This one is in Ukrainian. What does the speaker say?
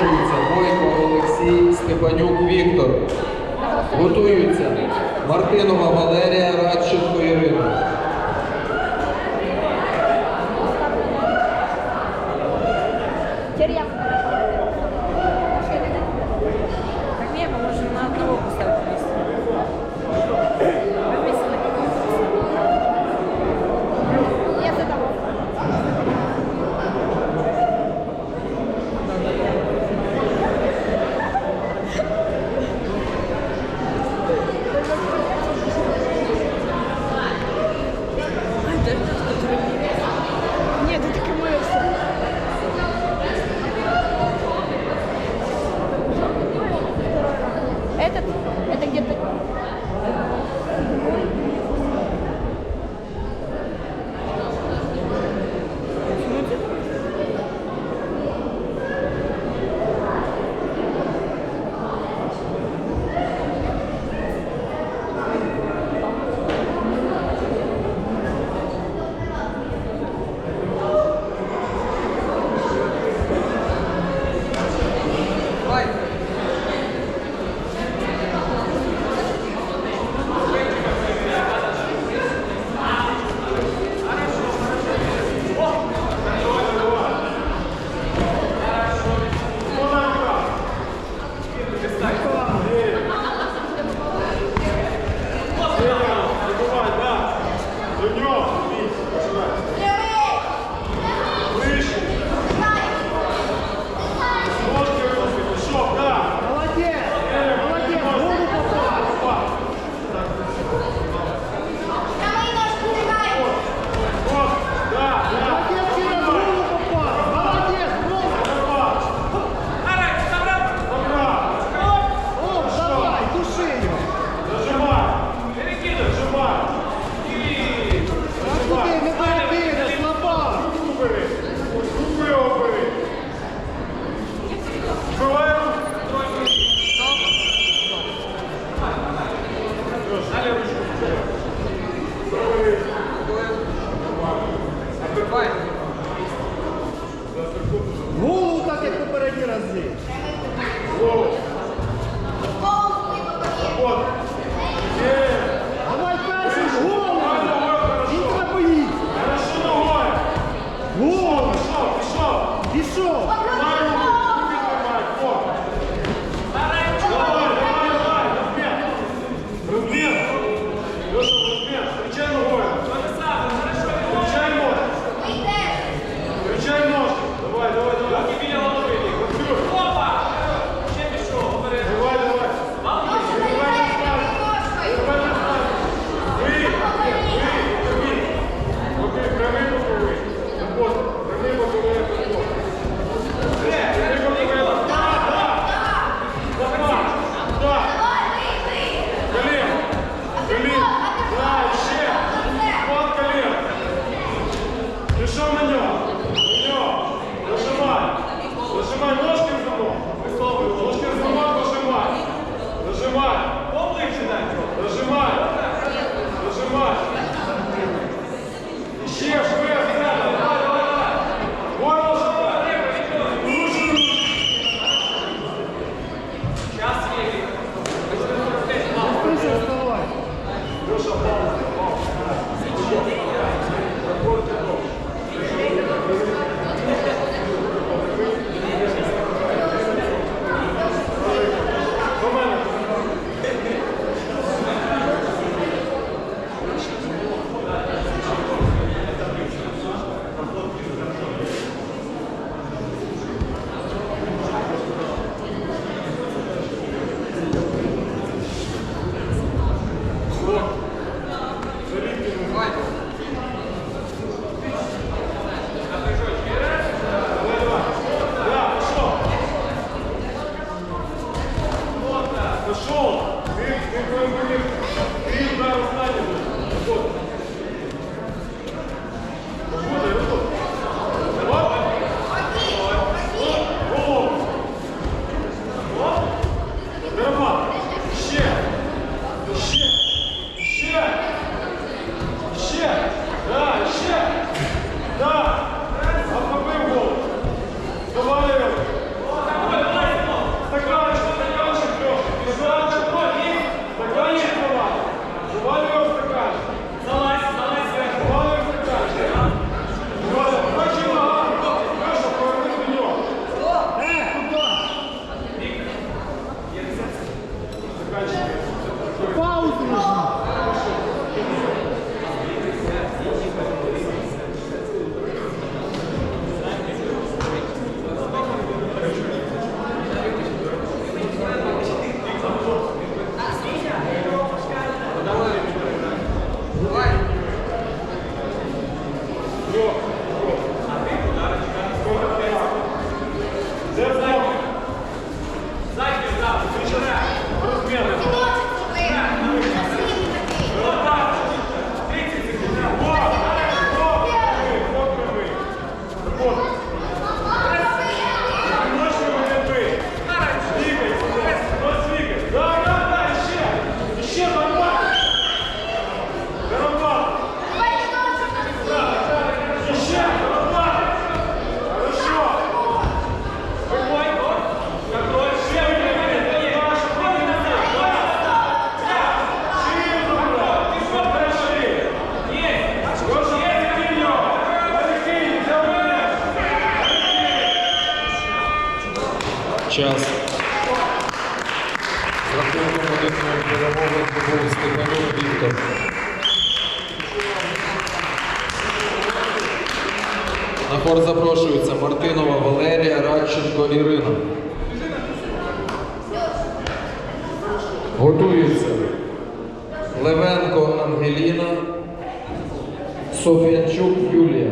Запрошується Бойко Олексій Степанюк Віктор. Готуються Мартинова Валерія Радченко Ірина. Голову так, як попередні рази. Голову. Голову не the shore. Час. З рахунком 1 перемоги здобув Степанюк Віктор. На хор запрошуються Мартинова Валерія, Радченко Ірина. Готуються Левенко Ангеліна, Софіянчук Юлія.